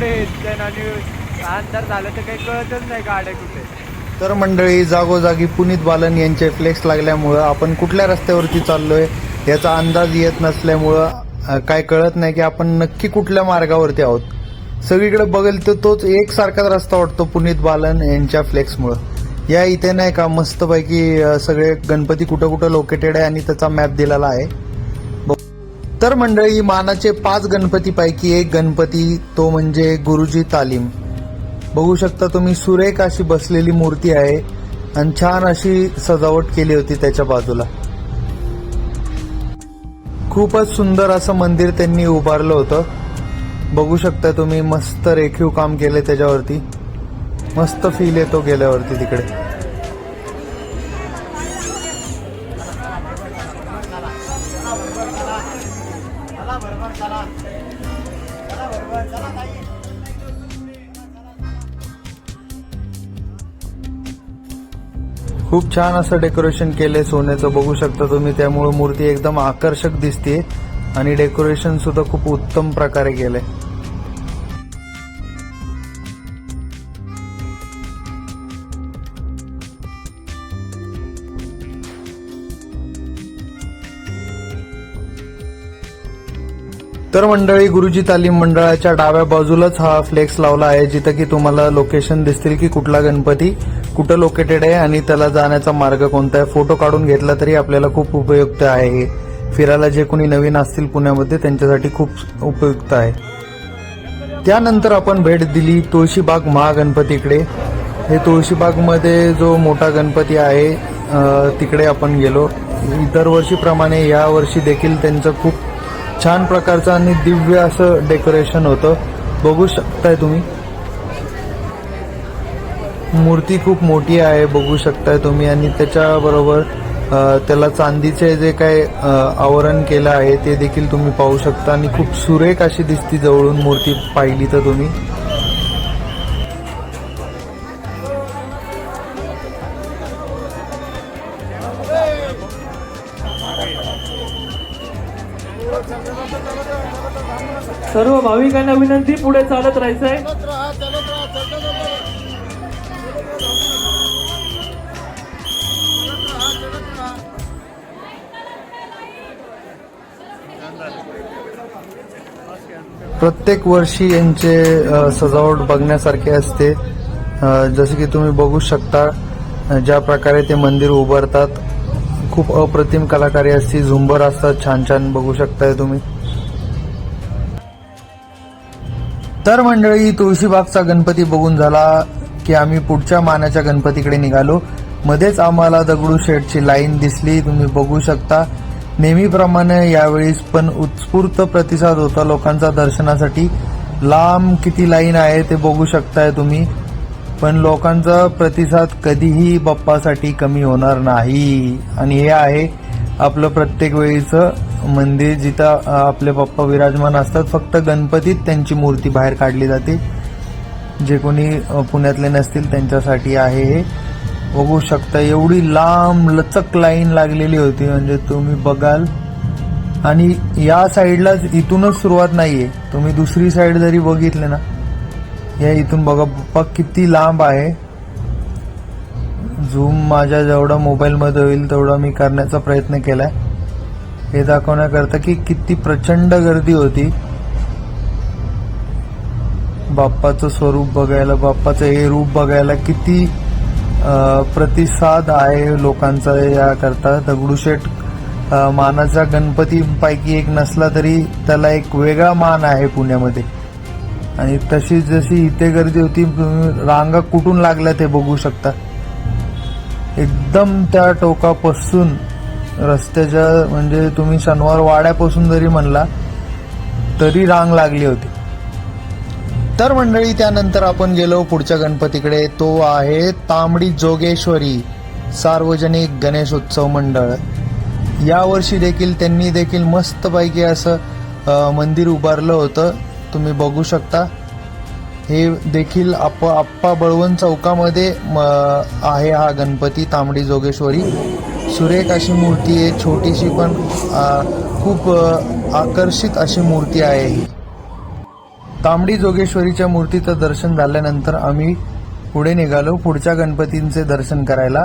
सगळीकडे आणि अंतर झालं तर काही कळतच नाही गाड्या कुठे? तर मंडळी जागोजागी पुनीत बालन यांचे फ्लेक्स लागल्यामुळं आपण कुठल्या रस्त्यावरती चाललोय याचा अंदाज येत नसल्यामुळं अ, काय कळत नाही की आपण नक्की कुठल्या मार्गावरती आहोत. सगळीकडे बघेल तर तोच एकसारखाच रस्ता वाटतो पुनीत बालन यांच्या फ्लेक्समुळं या इथे नाही का मस्तपैकी अ, सगळे गणपती कुठं कुठं लोकेटेड आहे आणि त्याचा मॅप दिलेला आहे. तर मंडळी मानाचे पाच गणपतीपैकी एक गणपती तो म्हणजे गुरुजी तालीम. बघू शकता तुम्ही सुरेख अशी बसलेली मूर्ती आहे आणि छान अशी सजावट केली होती त्याच्या बाजूला. खूपच सुंदर असं मंदिर त्यांनी उभारलं होतं. बघू शकता तुम्ही मस्त रेखीव काम केले त्याच्यावरती. मस्त फील येतो गेल्यावरती तिकडे. खूप छान असं डेकोरेशन केलंय सोन्याचं. बघू शकता तुम्ही त्यामुळे मूर्ती एकदम आकर्षक दिसते आणि डेकोरेशन सुद्धा खूप उत्तम प्रकारे केलंय. तर मंडळी गुरुजी तालीम मंडळाच्या डाव्या बाजूलाच हा फ्लेक्स लावला आहे जिथं की तुम्हाला लोकेशन दिसतील की कुठला गणपती. कुठं लोकेटेड आहे आणि त्याला जाण्याचा मार्ग कोणता आहे? फोटो काढून घेतला तरी आपल्याला खूप उपयुक्त आहे. फिरायला जे कोणी नवीन असतील पुण्यामध्ये त्यांच्यासाठी खूप उपयुक्त आहे. त्यानंतर आपण भेट दिली तुळशीबाग महागणपतीकडे. हे तुळशीबागमध्ये जो मोठा गणपती आहे तिकडे आपण गेलो. दरवर्षीप्रमाणे या वर्षी देखील त्यांचं खूप छान प्रकारचं आणि दिव्य असं डेकोरेशन होतं. बघू शकताय तुम्ही. मूर्ती खूप मोठी आहे बघू शकताय तुम्ही. आणि त्याच्याबरोबर अ, त्याला चांदीचे जे काय अ, आवरण केलं आहे ते देखील तुम्ही पाहू शकता. आणि खूप सुरेख अशी दिसती जवळून मूर्ती पाहिली तर तुम्ही. सर्व भाविकांना विनंती पुढे चालत राहायचंय. प्रत्येक वर्षी यांचे सजावट बघण्यासारखे असते. जसे की तुम्ही बघू शकता ज्या प्रकारे ते मंदिर उभारतात. खूप अप्रतिम कलाकारी असते. झुंबर असतात छान छान बघू शकताय तुम्ही. तर मंडळी तुळशीबागचा गणपती बघून झाला की आम्ही पुढच्या मानाच्या गणपतीकडे निघालो. मध्येच आम्हाला दगडूशेठची लाईन दिसली. तुम्ही बघू शकता. नेहमीप्रमाणे यावेळीस पण उत्स्फूर्त प्रतिसाद होता लोकांचा दर्शनासाठी. लांब किती लाईन आहे ते बघू शकताय तुम्ही पण लोकांचा प्रतिसाद कधीही बाप्पासाठी कमी होणार नाही. आणि हे आहे आपलं प्रत्येक वेळीचं मंदिर जिथं आपले बाप्पा विराजमान असतात. फक्त गणपतीत त्यांची मूर्ती बाहेर काढली जाते. जे कोणी पुण्यातले नसतील त्यांच्यासाठी आहे हे. बघू शकता एवढी लांब लचक लाईन लागलेली होती म्हणजे तुम्ही बघाल. आणि या साईडलाच इथूनच सुरुवात नाहीये. तुम्ही दुसरी साईड जरी बघितले ना या इथून बघा पप्पा किती लांब आहे. झूम माझ्या जेवढा मोबाईलमध्ये होईल तेवढा मी करण्याचा प्रयत्न केलाय. हे दाखवण्याकरता की किती प्रचंड गर्दी होती. बाप्पाचं स्वरूप बघायला बाप्पाचं हे रूप बघायला किती प्रतिसाद आहे लोकांचा याकरता दगडूशेठ मानाचा गणपतीपैकी एक नसला तरी त्याला एक वेगळा मान आहे पुण्यामध्ये. आणि तशी जशी इथे गर्दी होती तुम्ही रांगा कुठून लागल्या ते बघू शकता. एकदम त्या टोकापासून रस्त्याच्या म्हणजे तुम्ही शनिवार वाड्यापासून जरी म्हणला तरी रांग लागली होती. तर मंडळी त्यानंतर आपण गेलो पुढच्या गणपतीकडे. तो आहे तांबडी जोगेश्वरी सार्वजनिक गणेशोत्सव मंडळ. यावर्षी देखील त्यांनी देखील मस्तपैकी असं मंदिर उभारलं होतं. तुम्ही बघू शकता. हे देखील आप आप्पा बळवन चौकामध्ये म, आहे हा गणपती तांबडी जोगेश्वरी. सुरेख अशी मूर्ती आहे छोटीशी पण खूप आकर्षित अशी मूर्ती आहे ही. तांबडी जोगेश्वरीच्या मूर्तीचं दर्शन झाल्यानंतर आम्ही पुढे निघालो. पुढच्या गणपतींचे दर्शन करायला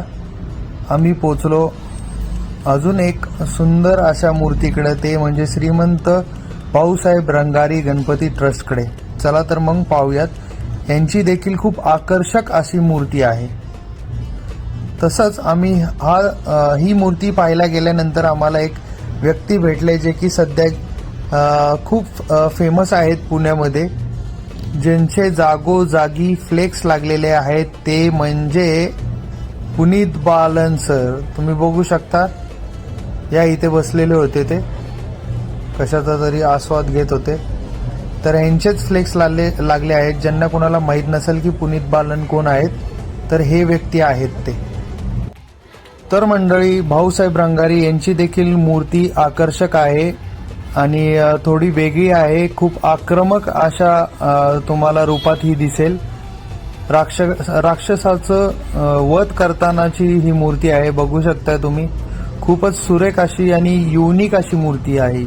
आम्ही पोचलो. अजून एक सुंदर अशा मूर्तीकडे ते म्हणजे श्रीमंत भाऊसाहेब रंगारी गणपती ट्रस्टकडे. चला तर मग पाहूयात. यांची देखील खूप आकर्षक अशी मूर्ती आहे. तसंच आम्ही हा ही मूर्ती पाहायला गेल्यानंतर आम्हाला एक व्यक्ती भेटले जे की सध्या खूप फेमस आहेत पुण्यामध्ये. ज्यांचे जागोजागी फ्लेक्स लागलेले आहेत ते म्हणजे पुनीत बालन सर तुम्ही बघू शकता. या इथे बसलेले होते ते. कशाचा तरी आस्वाद घेत होते. तर यांचेच फ्लेक्स लागले लागले आहेत. ज्यांना कोणाला माहीत नसेल की पुनीत बालन कोण आहेत तर हे व्यक्ती आहेत ते. तर मंडळी भाऊसाहेब रंगारी यांची देखील मूर्ती आकर्षक आहे. आणि थोडी वेगळी आहे. खूप आक्रमक अशा तुम्हाला रूपात ही दिसेल. राक्ष राक्षसाचं वध करतानाची ही मूर्ती आहे. बघू शकता तुम्ही. खूपच सुरेख अशी आणि युनिक अशी मूर्ती आहे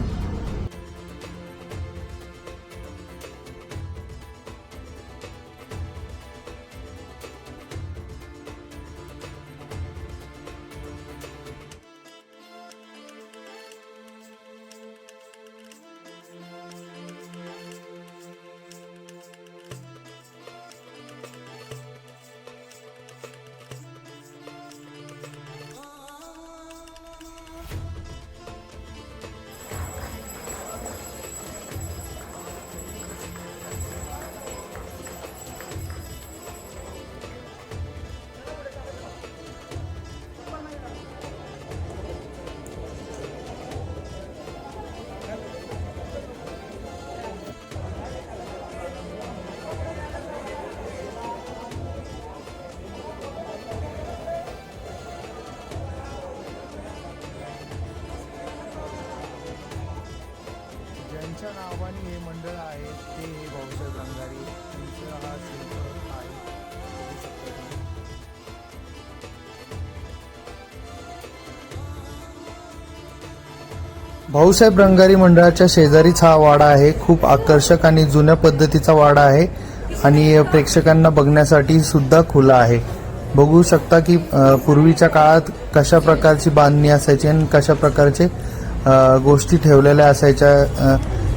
ज्यांच्या नावाने हे मंडळ आहे ते हे भाऊसाहेब रंगारी त्यांचा हा शिल्प आहे. भाऊसाहेब रंगारी मंडळाच्या शेजारीच हा वाडा आहे खूप आकर्षक आणि जुन्या पद्धतीचा वाडा आहे आणि प्रेक्षकांना बघण्यासाठी सुद्धा खुला आहे. बघू शकता की पूर्वीच्या काळात कशा प्रकारची बांधणी असायची आणि कशा प्रकारचे गोष्टी ठेवलेल्या असायच्या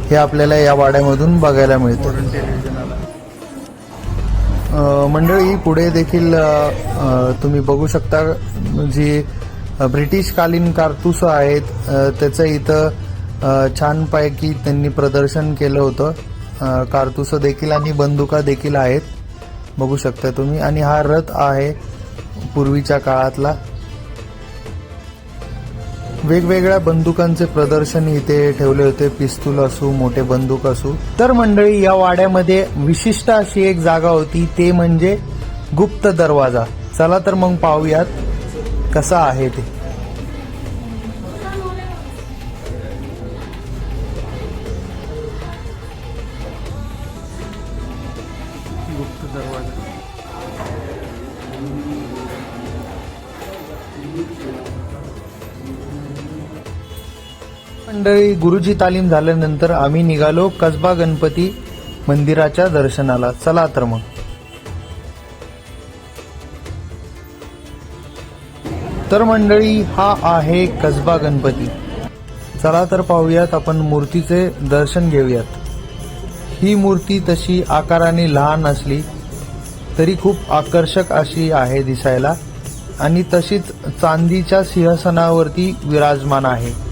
हे आपल्याला या वाड्यामधून बघायला मिळतं. मंडळी पुढे देखील तुम्ही बघू शकता जी ब्रिटिशकालीन कारतूस आहेत त्याचं इथं छानपैकी त्यांनी प्रदर्शन केलं होतं. अ, कारतुसं देखील आणि बंदुका देखील आहेत. बघू शकता तुम्ही. आणि हा रथ आहे पूर्वीच्या काळातला. वेगवेगळ्या बंदुकांचे प्रदर्शन इथे ठेवले होते. पिस्तूल असू मोठे बंदूक असू. तर मंडळी या वाड्यामध्ये विशिष्ट अशी एक जागा होती. ते म्हणजे गुप्त दरवाजा. चला तर मग पाहूयात कसा आहे ते. मंडळी गुरुजी तालीम झाल्यानंतर आम्ही निघालो कसबा गणपती मंदिराच्या दर्शनाला. चला तर मग. तर मंडळी हा आहे कसबा गणपती. चला तर पाहूयात आपण मूर्तीचे दर्शन घेऊयात. ही मूर्ती तशी आकाराने लहान असली तरी खूप आकर्षक अशी आहे दिसायला. आणि तशीच चांदीच्या सिंहासनावरती विराजमान आहे.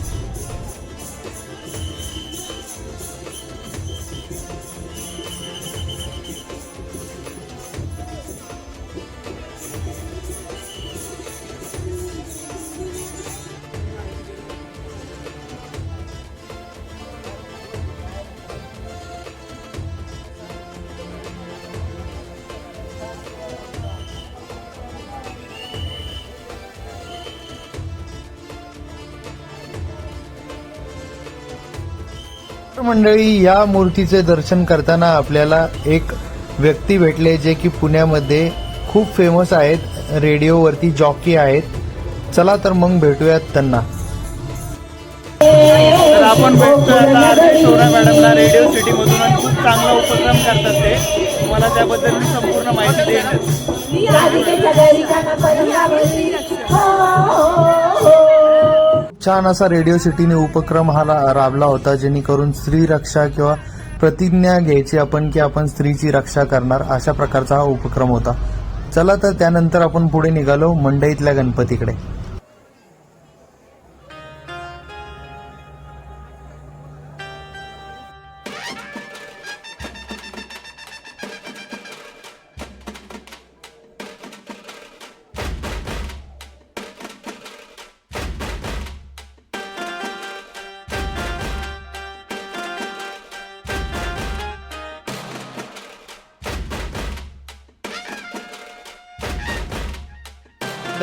मंडळी या मूर्तीचे दर्शन करताना आपल्याला एक व्यक्ती भेटले जे की पुण्यामध्ये खूप फेमस आहेत रेडिओवरती जॉकी आहेत. चला तर मग भेटूयात त्यांना. तर आपण भेटतोय आता आरती सोना मॅडमला रेडिओ सिटीमधून आणि खूप चांगला उपक्रम करतात ते. तुम्हाला त्याबद्दल मी संपूर्ण माहिती देईनच छान असा रेडिओ सिटीने उपक्रम हा राबला होता जेणेकरून स्त्री रक्षा किंवा प्रतिज्ञा घ्यायची आपण की आपण स्त्रीची रक्षा करणार अशा प्रकारचा हा उपक्रम होता. चला तर त्यानंतर आपण पुढे निघालो मंडईतल्या गणपतीकडे.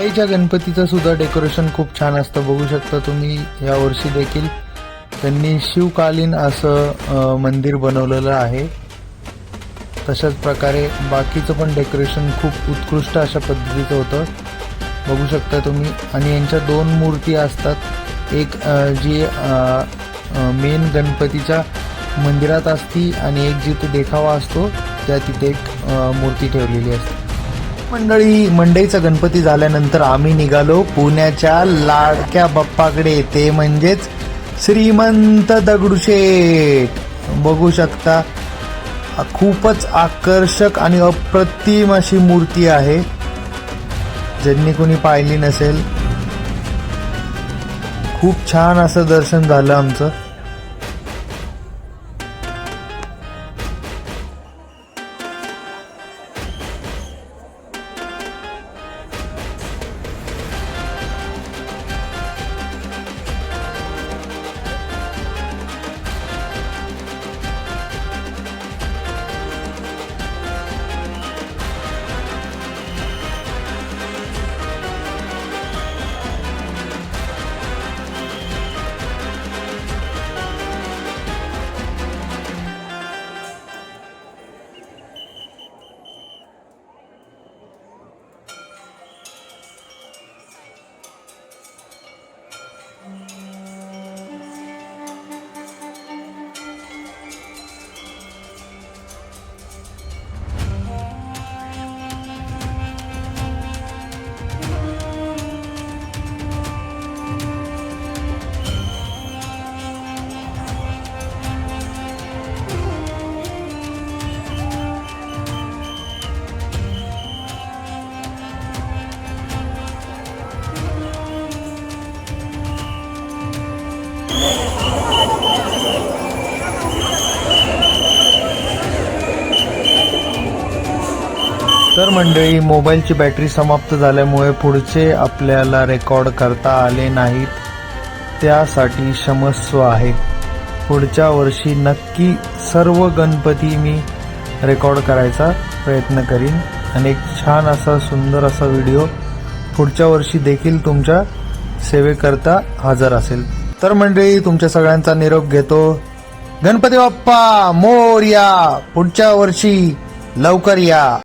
मंडईच्या गणपतीचं सुद्धा डेकोरेशन खूप छान असतं. बघू शकता तुम्ही या वर्षी देखील त्यांनी शिवकालीन असं मंदिर बनवलेलं आहे. तशाच प्रकारे बाकीचं पण डेकोरेशन खूप उत्कृष्ट अशा पद्धतीचं होतं. बघू शकता तुम्ही आणि यांच्या दोन मूर्ती असतात. एक जी मेन गणपतीच्या मंदिरात असती आणि एक जिथे देखावा असतो त्या तिथे एक मूर्ती ठेवलेली असते. मंडळी मंडईचा गणपती झाल्यानंतर आम्ही निघालो पुण्याच्या लाडक्या बाप्पाकडे. ते म्हणजेच श्रीमंत दगडूशेठ. बघू शकता खूपच आकर्षक आणि अप्रतिम अशी मूर्ती आहे. ज्यांनी कोणी पाहिली नसेल. खूप छान असं दर्शन झालं आमचं. मंडळी मोबाईलची बॅटरी समाप्त झाल्यामुळे पुढचे आपल्याला रेकॉर्ड करता आले नाहीत. त्यासाठी क्षमस्व आहे. पुढच्या वर्षी नक्की सर्व गणपती मी रेकॉर्ड करायचा प्रयत्न करीन. आणि एक छान असा सुंदर असा व्हिडिओ पुढच्या वर्षी देखील तुमच्या सेवेकरता हजर असेल. तर मंडळी तुमच्या सगळ्यांचा निरोप घेतो. गणपती बाप्पा मोर या पुढच्या वर्षी लवकर या.